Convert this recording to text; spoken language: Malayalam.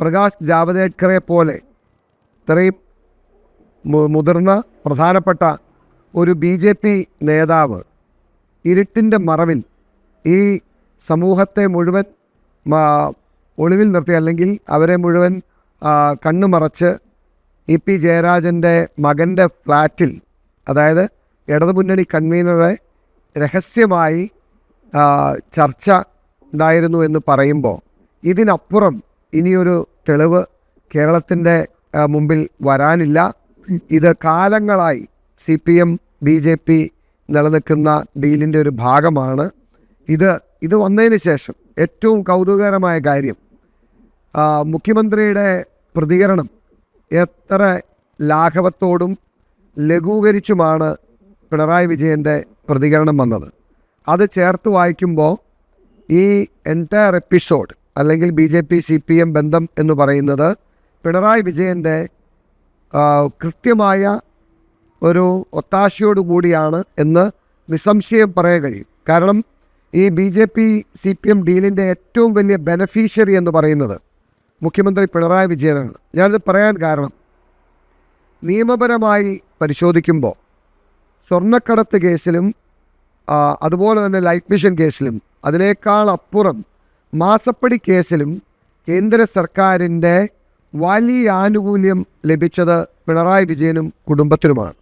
പ്രകാശ് ജാവദേക്കറെ പോലെ ഇത്രയും മുതിർന്ന പ്രധാനപ്പെട്ട ഒരു ബി ജെ പി നേതാവ് ഇരുട്ടിന്റെ മറവിൽ ഈ സമൂഹത്തെ മുഴുവൻ ഒളിവിൽ നിർത്തി അല്ലെങ്കിൽ അവരെ മുഴുവൻ കണ്ണുമറച്ച് കണ്ണു മറച്ച് ഇ പി ജയരാജന്റെ മകന്റെ ഫ്ലാറ്റിൽ അതായത് ഇടതുമുന്നണി കൺവീനറെ രഹസ്യമായി ചർച്ച ഉണ്ടായിരുന്നു എന്ന് പറയുമ്പോൾ ഇതിനപ്പുറം ഇനിയൊരു തെളിവ് കേരളത്തിന്റെ മുമ്പിൽ വരാനില്ല. ഇത് കാലങ്ങളായി C P M B J P നിലനിൽക്കുന്ന ഡീലിന്റെ ഒരു ഭാഗമാണ്. ഇത് ഇത് വന്നതിന് ശേഷം ഏറ്റവും കൗതുകകരമായ കാര്യം മുഖ്യമന്ത്രിയുടെ പ്രതികരണം എത്ര ലാഘവത്തോടും ലഘൂകരിച്ചുമാണ് പിണറായി വിജയന്റെ പ്രതികരണം വന്നത്. അത് ചേർത്ത് വായിക്കുമ്പോൾ ഈ എന്റയർ എപ്പിസോഡ് അല്ലെങ്കിൽ B J P C P M ബന്ധം എന്ന് പറയുന്നത് പിണറായി വിജയന്റെ കൃത്യമായ ഒരു ഒത്താശയോടുകൂടിയാണ് എന്ന് നിസ്സംശയം പറയാൻ കഴിയും. കാരണം ഈ B J P C P M ഡീലിന്റെ ഏറ്റവും വലിയ ബെനഫീഷ്യറി എന്ന് പറയുന്നത് മുഖ്യമന്ത്രി പിണറായി വിജയനാണ്. ഞാനിത് പറയാൻ കാരണം നിയമപരമായി പരിശോധിക്കുമ്പോൾ സ്വർണക്കടത്ത് കേസിലും അതുപോലെ തന്നെ ലൈഫ് മിഷൻ കേസിലും അതിനേക്കാൾ അപ്പുറം മാസപ്പടി കേസിലും കേന്ദ്ര സർക്കാരിന്റെ വലിയ ആനുകൂല്യം ലഭിച്ചത് പിണറായി വിജയനും കുടുംബത്തിനുമാണ്